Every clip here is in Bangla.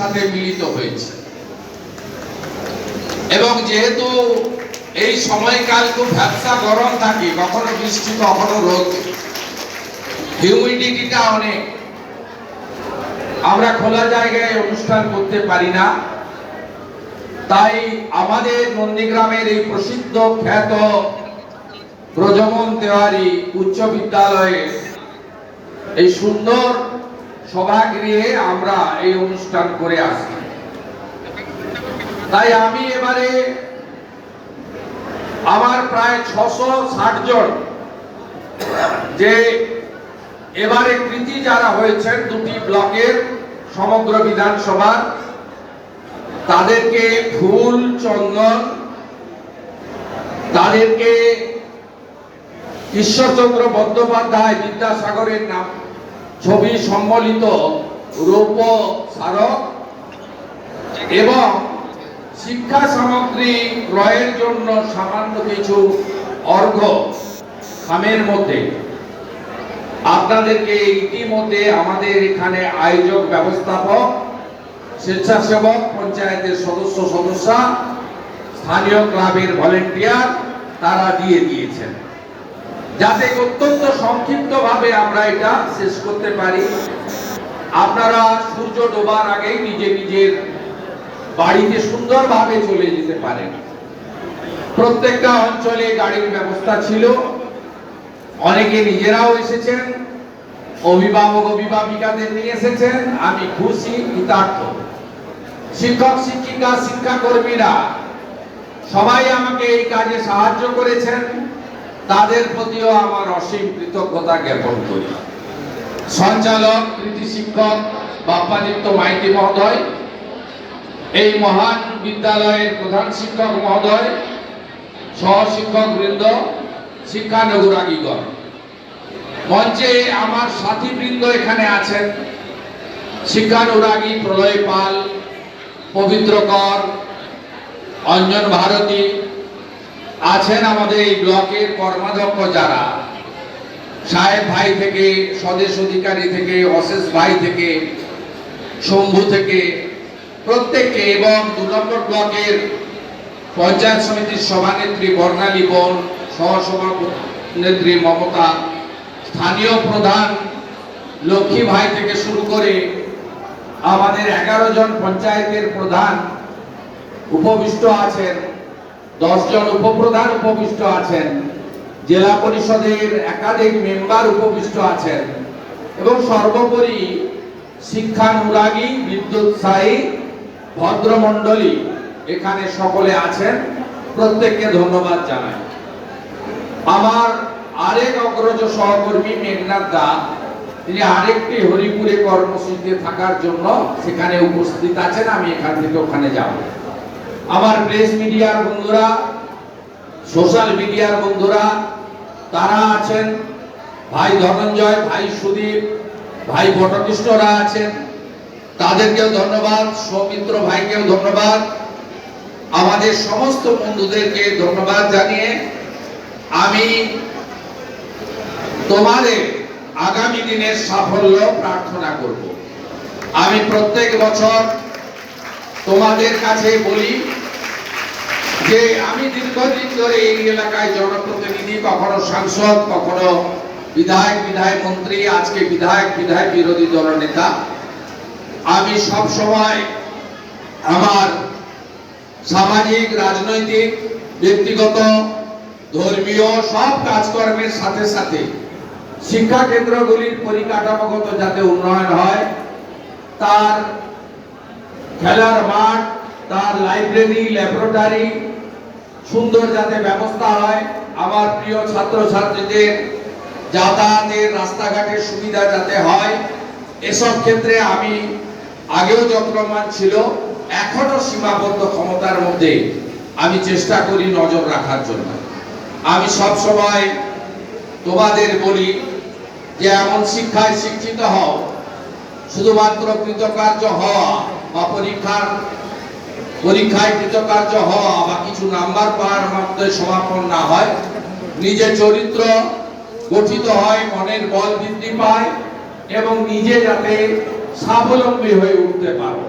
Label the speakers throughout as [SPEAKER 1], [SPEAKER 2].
[SPEAKER 1] সাথে মিলিত হয়েছে। এবং যেহেতু এই সময়কাল খুব ভ্যাবসা গরম থাকে, কখনো বৃষ্টি, কখনো রোদ, হিউমিডিটিটা অনেক। আমরা খোলা জায়গায় অনুষ্ঠান করতে পারি না। তাই আমাদের নন্দীগ্রামের এই প্রসিদ্ধ খ্যাত ব্রজমন তেওয়ারি উচ্চ বিদ্যালয়ে এই সুন্দর সভাগৃহে আমরা এই অনুষ্ঠান করে আসি। তাই আমি এবারে আমার প্রায় ছশো ষাট জন যে এবারে কৃতি যারা হয়েছেন দুটি ব্লকের সমগ্র বিধানসভার, তাদেরকে ফুল, চন্দন, তাদেরকে ঈশ্বরচন্দ্র বন্দ্যোপাধ্যায় বিদ্যাসাগরের নাম ছবি সম্বলিত রৌপ্য স্মারক এবং শিক্ষা সামগ্রী ক্রয়ের জন্য সামান্য কিছু অর্ঘ খামের মধ্যে। আপনাদেরকে ইতিমধ্যে আমাদের এখানে আয়োজক ব্যবস্থাপক, স্বেচ্ছাসেবক, পঞ্চায়েতের সদস্য, সদস্যা, স্থানীয় ক্লাবের ভলেন্টিয়ার, তারা দিয়ে দিয়েছেন। যাতে অত্যন্ত সংক্ষিপ্তভাবে আমরা এটা শেষ করতে পারি। আপনারা সূর্য ডোবার আগেই নিজে নিজের বাড়িতে সুন্দরভাবে চলে যেতে পারেন। প্রত্যেকটা অঞ্চলে গাড়ির ব্যবস্থা ছিল। অনেকে নিজেরাও এসেছেন। অভিভাবক, অভিভাবিকাদের নিয়ে এসেছেন। আমি খুশি, কৃতার্থ। শিক্ষক, শিক্ষিকা, শিক্ষাকর্মীরা সবাই আমাকে এই কাজে সাহায্য করেছেন। তাদের প্রতিও আমার অসীম কৃতজ্ঞতা জ্ঞাপন করি। সঞ্চালক, কৃতি শিক্ষক, বাপ্পাদিত্য মাইতি মহোদয়, এই মহান বিদ্যালয়ের প্রধান শিক্ষক মহোদয় সহ শিক্ষক বৃন্দ শিক্ষানুরাগীগণ মঞ্চে আমার সাথী বৃন্দ এখানে আছেন। শিক্ষানুরাগী প্রলয় পাল পবিত্র কর অঞ্জন ভারতী আছেন আমাদের এই ব্লকের কর্মাধ্যক্ষ যারা। সাহেব ভাই থেকে, স্বদেশ অধিকারী থেকে, অশেষ ভাই থেকে, শম্ভু থেকে, প্রত্যেককে এবং দু নম্বর ব্লকের পঞ্চায়েত সমিতির সভানেত্রী বর্ণালী বোন সহসভানেত্রী মমতা, স্থানীয় প্রধান লক্ষ্মী ভাই থেকে শুরু করে আমাদের এগারো জন পঞ্চায়েতের প্রধান উপবিষ্ট আছেন। দশ জন উপপ্রধান উপবিষ্ট আছেন, জেলা পরিষদের একাধিক মেম্বার উপবিষ্ট আছেন, এবং সর্বোপরি শিক্ষানুরাগী বিদ্যুৎসাহী ভদ্রমণ্ডলী এখানে সকলে আছেন। প্রত্যেককে ধন্যবাদ জানাই। আমার আরেক অগ্রজ সহকর্মী মেঘনাথ দা, তিনি আরেকটি হরিপুরে কর্মসূচিতে থাকার জন্য সেখানে উপস্থিত আছেন, আমি এখান থেকে ওখানে যাব। আমার প্রেস মিডিয়ার বন্ধুরা, সোশ্যাল মিডিয়ার বন্ধুরা, তারা আছেন, ভাই ধনঞ্জয়, ভাই সুদীপ, ভাই বটকৃষ্ণরা আছেন, তাদেরকেও ধন্যবাদ, সৌমিত্র ভাইকেও ধন্যবাদ, আমাদের সমস্ত বন্ধুদেরকে ধন্যবাদ জানিয়ে আমি তোমাদের আগামী দিনের সাফল্য প্রার্থনা করব। আমি প্রত্যেক বছর তোমাদের কাছে বলি যে আমি দীর্ঘদিন ধরে এই এলাকায় জনপ্রতিনিধি, কখনো সাংসদ, কখনো বিধায়ক বিধায়ক মন্ত্রী, আজকে বিধায়ক বিধায়ক বিরোধী দলনেতা আমি সব সময় আমার সামাজিক, রাজনৈতিক, ব্যক্তিগত, ধর্মীয় সব কাজকর্মের সাথে সাথে শিক্ষা কেন্দ্রগুলির পরিকাঠামোগত যাতে উন্নয়ন হয়, তার খেলার মাঠ তার লাইব্রেরি ল্যাবরেটরি সুন্দর যাতে ব্যবস্থা হয়। আমার প্রিয় ছাত্রছাত্রীদের, যাতায়াতের রাস্তাঘাটের সুবিধা যাতে হয়, এসব ক্ষেত্রে আমি আগেও যত্নমান ছিল এখনও সীমাবদ্ধ ক্ষমতার মধ্যে আমি চেষ্টা করি নজর রাখার জন্য। আমি সব সময় তোমাদের বলি যে, এমন শিক্ষায় শিক্ষিত হও, শুধুমাত্র কৃতকার্য হওয়া বা পরীক্ষার পরীক্ষায় কৃতকার্য হওয়া বা কিছু নাম্বার পাওয়ার মাধ্যমে সমাপন না হয় নিজের চরিত্র গঠিত হয়, মনের বল বৃদ্ধি পায় এবং নিজে যাতে স্বাবলম্বী হয়ে উঠতে পারো।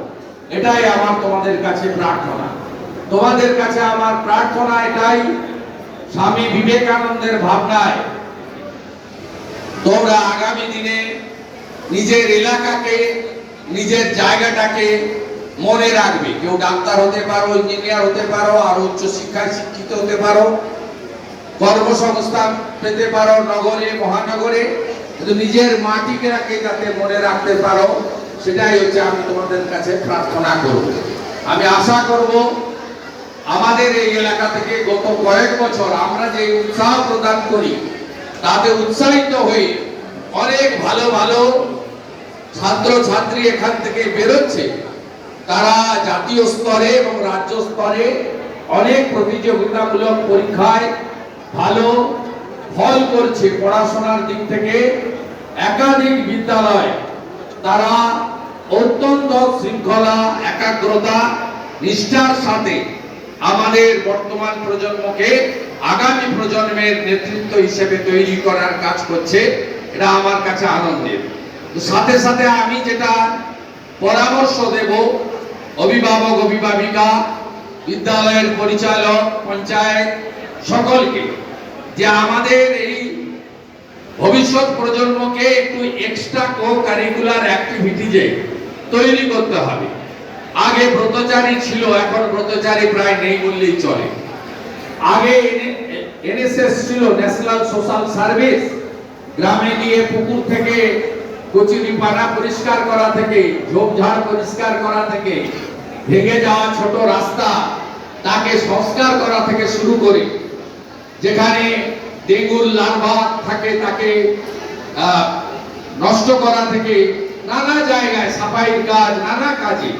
[SPEAKER 1] এটাই আমার তোমাদের কাছে প্রার্থনা। তোমাদের কাছে আমার প্রার্থনা এটাই, স্বামী বিবেকানন্দের ভাবনায়, তোমরা আগামী দিনে নিজের এলাকাকে, নিজের জায়গাটাকে মনে রাখবে। কেউ ডাক্তার হতে পারো ইঞ্জিনিয়ার হতে পারো, আর উচ্চ শিক্ষায় শিক্ষিত হতে পারো, কর্মসংস্থান পেতে পারো, নগরে, মহানগরে, কিন্তু নিজের মাটিকে রাখে যাতে মনে রাখতে পারো, সেটাই হচ্ছে আমি তোমাদের কাছে প্রার্থনা করব। আমি আশা করব, আমাদের এই এলাকা থেকে গত কয়েক বছর আমরা যে উৎসাহ প্রদান করি, তাতে উৎসাহিত হয়ে অনেক ভালো ভালো ছাত্র ছাত্রী এখান থেকে বেরোচ্ছে। তারা জাতীয় স্তরে এবং রাজ্য স্তরে অনেক প্রতিযোগিতামূলক পরীক্ষায় ভালো ফল করছে পড়াশোনার দিক থেকে। একাধিক বিদ্যালয়, তারা অত্যন্ত শৃঙ্খলা, একাগ্রতা, নিষ্ঠার সাথে আমাদের বর্তমান প্রজন্মকে আগামী প্রজন্মের নেতৃত্ব হিসেবে তৈরি করার কাজ করছে। এটা আমার কাছে আনন্দের। সাথে সাথে আমি যেটা পরামর্শ দেব অভিভাবক, অভিভাবিকা, বিদ্যালয়ের পরিচালক, পঞ্চায়েত সকলকে যে আমাদের এই ভবিষ্যৎ প্রজন্মকে একটু এক্সট্রা কো কারিকুলার অ্যাক্টিভিটিজে তৈরি করতে হবে। আগে ব্রতচারী ছিল, এখন ব্রতচারী প্রায় নেই বললেই চলে। আগে এনএসএস ছিল ন্যাশনাল সোশ্যাল সার্ভিস গ্রামে গিয়ে পুকুর থেকে কচুরি পানা পরিষ্কার করা থেকে, ঝোপঝাড় পরিষ্কার করা থেকে, ভেঙে যাওয়া ছোট রাস্তা তাকে সংস্কার করা থেকে শুরু করে, যেখানে ডেঙ্গুর লার্ভা থাকে তাকে নষ্ট করা থেকে নানা জায়গায় সাফাইয়ের কাজ, নানা কাজে।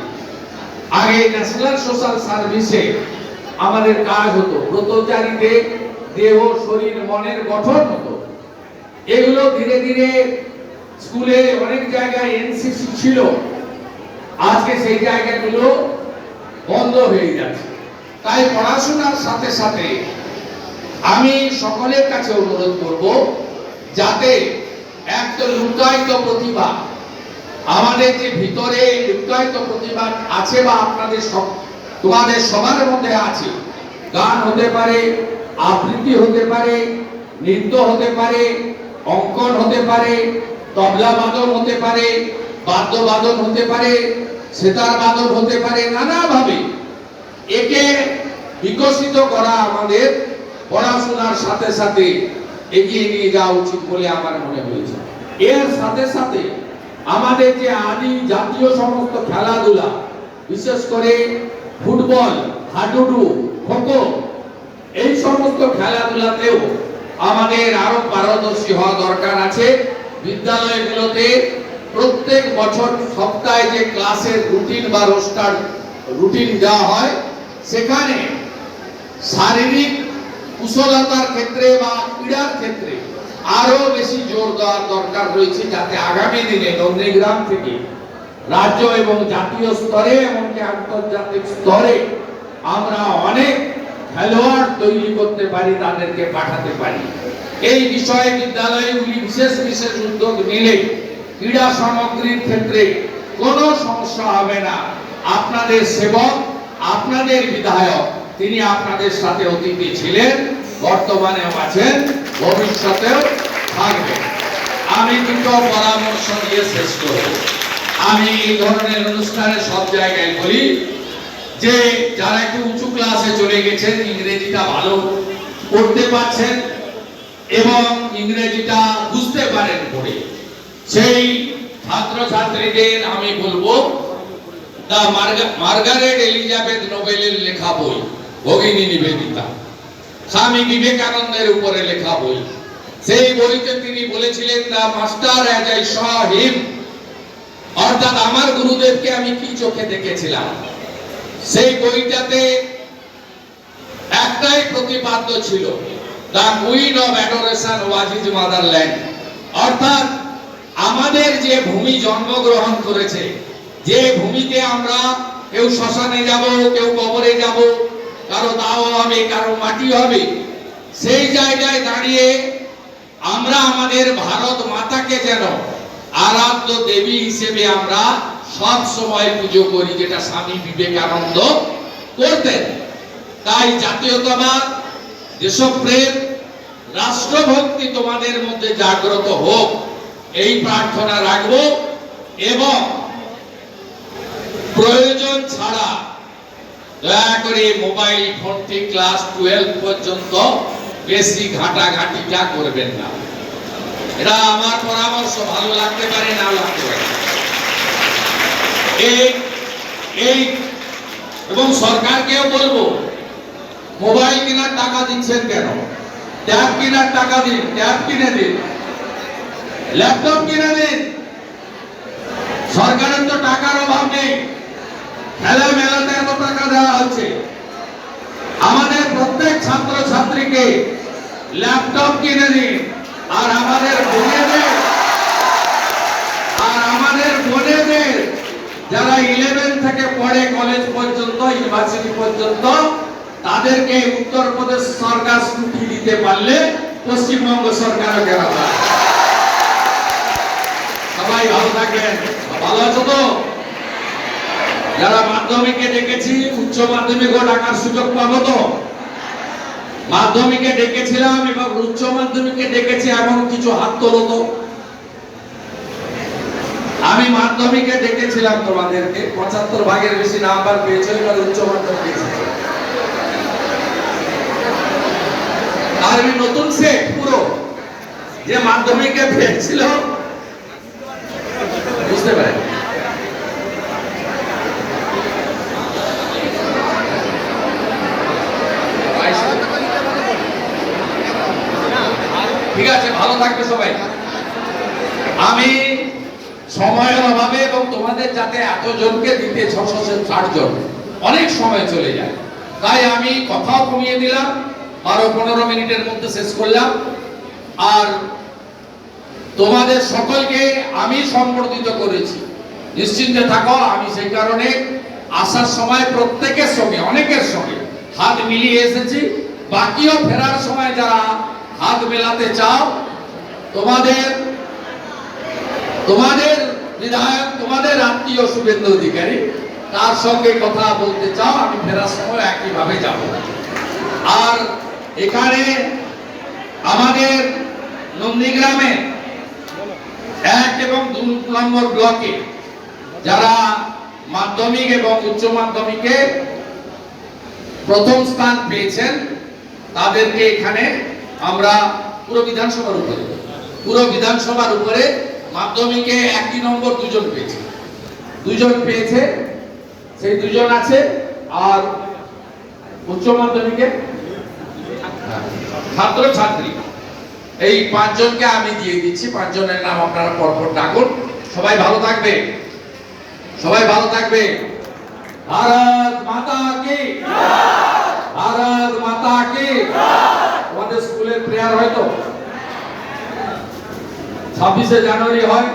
[SPEAKER 1] আগে ন্যাশনাল সোশ্যাল সার্ভিসে আমাদের কাজ হতো, ব্রতচারীদের দেহ, শরীর, মনের গঠন হতো। এগুলো ধীরে ধীরে স্কুলে অনেক জায়গায় এনসিসি ছিল। আজকে সেই জায়গাগুলো বন্ধ হয়ে যাচ্ছে। তাই পড়াশোনার সাথে সাথে আমি সকলের কাছে অনুরোধ করব, যাতে এক তো লুকায়িত প্রতিভা, আমাদের যে ভিতরে লুকায়িত প্রতিভা আছে বা আপনাদের সব, তোমাদের সবার মধ্যে আছে, গান হতে পারে, আবৃত্তি হতে পারে, নৃত্য হতে পারে, অঙ্কন হতে পারে তবলা বাদন হতে পারে, বাদ্য বাদন হতে পারে, সেতার বাদন হতে পারে, নানাভাবে। একে বিকশিত করা আমাদের পড়াশোনার সাথে সাথে এগিয়ে নিয়ে যাওয়া উচিত বলে আমার মনে হয়েছে। এর সাথে সাথে আমাদের যে আদি জাতীয় সমস্ত খেলাধুলা, বিশেষ করে ফুটবল, হাডুডু, খোখো, এই সমস্ত খেলাধুলাতেও আমাদের আরও পারদর্শী হওয়া দরকার আছে। বিদ্যালয়গুলোতে প্রত্যেক বছর সপ্তাহে যে ক্লাসের রুটিন বা রোস্টার রুটিন দেওয়া হয়, সেখানে শারীরিক কুশলতার ক্ষেত্রে বা ক্রীড়ার ক্ষেত্রে আরও বেশি জোর দেওয়ার দরকার রয়েছে যাতে আগামী দিনে নন্দীগ্রাম থেকে রাজ্য এবং জাতীয় স্তরে এমনকি আন্তর্জাতিক স্তরে আমরা অনেক খেলোয়াড় তৈরি করতে পারি, তাদেরকে পাঠাতে পারি। এই বিষয়ে বিদ্যালয়গুলি বিশেষ বিশেষ উদ্যোগ নিলে ক্রীড়া সামগ্রীর ক্ষেত্রে কোনো সমস্যা হবে না। আপনাদের সেবক, আপনাদের বিধায়ক, তিনি আপনাদের সাথে অতীতে ছিলেন বর্তমানে আছেন, ভবিষ্যতেও থাকবেন। আমি দুটো পরামর্শ দিয়ে শেষ করব। আমি এই ধরনের অনুষ্ঠানে সব জায়গায় বলি যে, যারা একটু উঁচু ক্লাসে চলে গেছেন, ইংরেজিটা ভালো পড়তে পারছেন এবং ইংরেজিটা বুঝতে পারেন পড়ে সেই ছাত্রছাত্রীদের আমি বলব, দা মার্গারেট এলিজাবেথ নোবেলের লেখা বই, ভগিনী নিবেদিতা। স্বামী বিবেকানন্দের উপরে লেখা বই। সেই বইতে তিনি বলেছিলেন, the master as I saw him. অর্থাৎ আমার গুরুদেবকে আমি কি চোখে দেখেছিলাম? সেই বইটাতে একটাই প্রতিপাদ্য ছিল the queen of adoration was his motherland অর্থাৎ, আমাদের যে ভূমি জন্মগ্রহণ করেছে, যে ভূমিতে আমরা কেউ শ্মশানে যাব, কেউ কবরে যাব, কারও দাও হবে, কারও মাটি হবে, সেই জায়গায় দাঁড়িয়ে আমরা আমাদের ভারত মাতাকে যেন আরাধ্য দেবী হিসেবে আমরা সব সময় পুজো করি, যেটা স্বামী বিবেকানন্দ করতেন। তাই জাতীয়তাবাদ দেশপ্রেম রাষ্ট্রভক্তি তোমাদের মধ্যে জাগ্রত হোক, এই প্রার্থনা রাখব এবং প্রয়োজন ছাড়া দয়া করে মোবাইল ফোনটি ক্লাস টুয়েলভ পর্যন্ত বেশি ঘাটাঘাটিটা করবেন না। এটা আমার পরামর্শ, ভালো লাগতে পারে, না লাগতে পারে। এই এই, এবং সরকারকেও বলব মোবাইল কেনার টাকা দিচ্ছেন কেন? ট্যাব কেনার টাকা দিন, ট্যাব কিনে দিন। ল্যাপটপ কিনে দিন। সরকারের তো টাকার অভাব নেই। খেলা মেলাতে এত টাকা দেওয়া হচ্ছে। আমাদের প্রত্যেক ছাত্র ছাত্রীকে ল্যাপটপ কিনে দিন, আর আমাদের বোনেদের, আর আমাদের বোনেদের যারা ইলেভেন থেকে পড়ে কলেজ পর্যন্ত ইউনিভার্সিটি পর্যন্ত তাদেরকে উত্তরপ্রদেশ সরকার স্কুটি দিতে পারলে পশ্চিমবঙ্গ সরকারও কেন সবাই ভালো থাকবেন ভালো আছো তো? যারা মাধ্যমিকে ডেকেছি, উচ্চ মাধ্যমিকও ডাকার সুযোগ পাবো তো? মাধ্যমিকে ডেকেছিলাম এবং উচ্চ মাধ্যমিকে ডেকেছি এমন কিছু হাত তোলো তো। আমি মাধ্যমিকে ডেকেছিলাম তোমাদেরকে, পঁচাত্তর ভাগের বেশি নাম্বার পেয়েছিল এবার উচ্চ মাধ্যমিক আমি নতুন সেট পুরো। যে মাধ্যমিকে পেয়েছিল বুঝতে পারেন? ঠিক আছে, ভালো থাকবে সবাই। আমি সময়ের অভাবে এবং তোমাদের যাতে এত জনকে দিতে ছশো ষাট জন, অনেক সময় চলে যায়। তাই আমি কথাও কমিয়ে দিলাম। বারো পনেরো মিনিটের মধ্যে শেষ করলাম। আর তোমাদের সকলকে আমি সম্বর্ধিত করেছি। নিশ্চিন্তে থাকো, আমি সেই কারণে আসার সময় প্রত্যেকের সঙ্গে, অনেকের সঙ্গে হাত মিলিয়ে এসেছি। বাকিও ফেরার সময় যারা হাত মেলাতে চাও, তোমাদের তোমাদের বিধায়ক, তোমাদের আত্মীয় শুভেন্দু অধিকারী, তার সঙ্গে কথা বলতে চাও, আমি ফেরার সময় একইভাবে যাব। আর এখানে আমাদের নন্দীগ্রামে এক এবং দু নম্বর ব্লকে যারা মাধ্যমিক এবং উচ্চ মাধ্যমিকে প্রথম স্থান পেয়েছেন, তাদেরকে এখানে আমরা পুরো বিধানসভার উপরে, পুরো বিধানসভার উপরে মাধ্যমিকে একই নম্বর দুজন পেয়েছে। দুজন পেয়েছে, সেই দুজন আছে, আর উচ্চ মাধ্যমিকে ছাত্র, ছাত্রী। এই পাঁচজনকে আমি দিয়ে দিচ্ছি। পাঁচজনের নাম আপনারা পরপর ডাকুন। সবাই ভালো থাকবে? সবাই ভালো থাকবে? ভারত মাতা কি? ভারত মাতা কি? আমাদের স্কুলের প্রেয়ার হয়তো ছাব্বিশে জানুয়ারি হয়?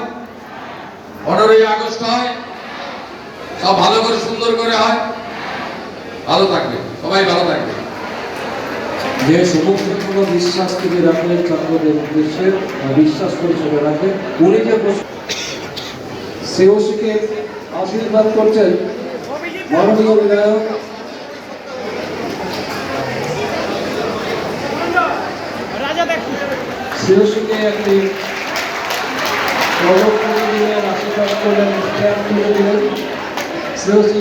[SPEAKER 1] পনেরোই আগস্ট হয়? সব ভালো করে সুন্দর করে হয়? ভালো থাকবে। সবাই ভালো থাকবে।
[SPEAKER 2] যে সমস্ত কোনো বিশ্বাস থেকে রাখলেন ছাত্রদের উদ্দেশ্যে বিশ্বাস করে চলে রাখবেন উনি যে শ্রেয়সীকে আশীর্বাদ করছেন মাননীয় বিধায়ক। শ্রেয়সীকে একটি পদক তুলে দিলেন আশীর্বাদ করলেন স্ট্যাম্প তুলে দিলেন। শ্রেয়সী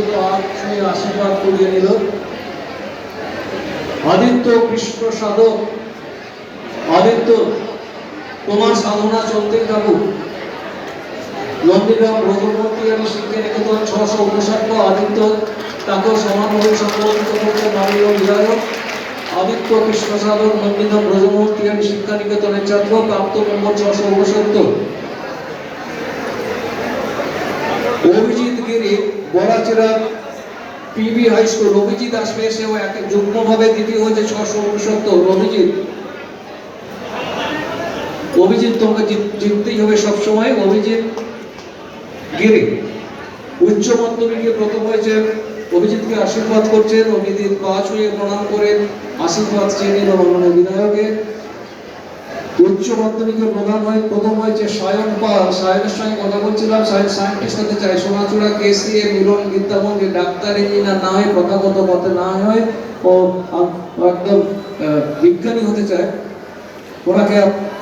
[SPEAKER 2] আশীর্বাদ করিয়ে নিল আদিত্য কৃষ্ণ সাধক। আদিত্য, তোমার সাধনা চলতেই থাকুক। নন্দীগ্রাম রঘুমূর্তি আমি শিক্ষা নিকেতন ছশো উনষাট আদিত্য, তাকেও সমানভাবে সম্বোধিত করতে মাননীয় বিধায়ক আদিত্য কৃষ্ণ সাধক, নন্দীগ্রাম রঘুমূর্তি আমি শিক্ষা নিকেতনের ছাত্র প্রাপ্ত নম্বর ছশো উনসত্তর। Abhijit Giri Barachera PB high school Abhijit আসবে সেও এক যুগ্মভাবে দ্বিতীয় হয়েছে ছশো উনসত্তর। অভিজিৎ অভিজিৎ তোমাকে জিত- জিততেই হবে সবসময়। অভিজিৎ গিরি। উচ্চ মাধ্যমিকে প্রথম হয়েছে। অভিজিৎকে আশীর্বাদ করছেন। অভিজিৎ পা ছুঁয়ে প্রণাম করে আশীর্বাদ চেয়ে নিল বিধায়কের উচ্চ মাধ্যমিকের প্রধান হয় প্রথম হয়েছে সায়ন পাল। সায়নের সঙ্গে কথা বলছিলাম সায়েন্স সায়েন্টিস্ট হতে চাই। সোনাচূড়া কেসিএ মিলন বিদ্যামন্দির ডাক্তার ইঞ্জিনিয়ার না হয় প্রথাগত পথে না হয় ও একদম বিজ্ঞানী হতে চায়। ওনাকে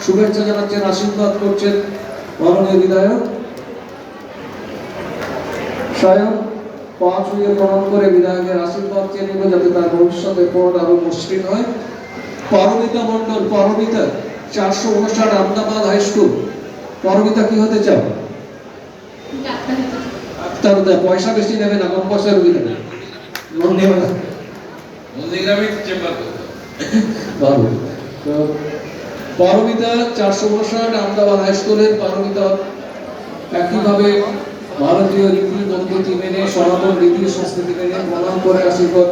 [SPEAKER 2] শুভেচ্ছা জানাচ্ছেন, আশীর্বাদ করছেন মাননীয় বিধায়ক। স্বয়ং পা ছুঁয়ে প্রণাম করে বিধায়কের আশীর্বাদ চেয়ে নিল যাতে তার ভবিষ্যতে পথ আরও মসৃণ হয়। পারমিতা মণ্ডল, পারমিতা। চারশো উনষাট আহমেদাবাদ হাই স্কুল পারমিতা কি হতে চাও?
[SPEAKER 3] ডাক্তার হতে
[SPEAKER 2] পয়সা বেশি নেবে না কম পয়সা রুগী নেবে লোন নেবে না
[SPEAKER 1] মন্দিগ্রামে চেম্বার করতে
[SPEAKER 2] ভালো। তো পারমিতা চারশো উনষাট আহমেদাবাদ হাই স্কুলের পারমিতা একইভাবে ভারতীয় রীতি পদ্ধতি মেনে সনাতন রীতি সংস্কৃতি মেনে প্রণাম করে আশীর্বাদ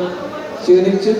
[SPEAKER 2] চেয়ে নিচ্ছে।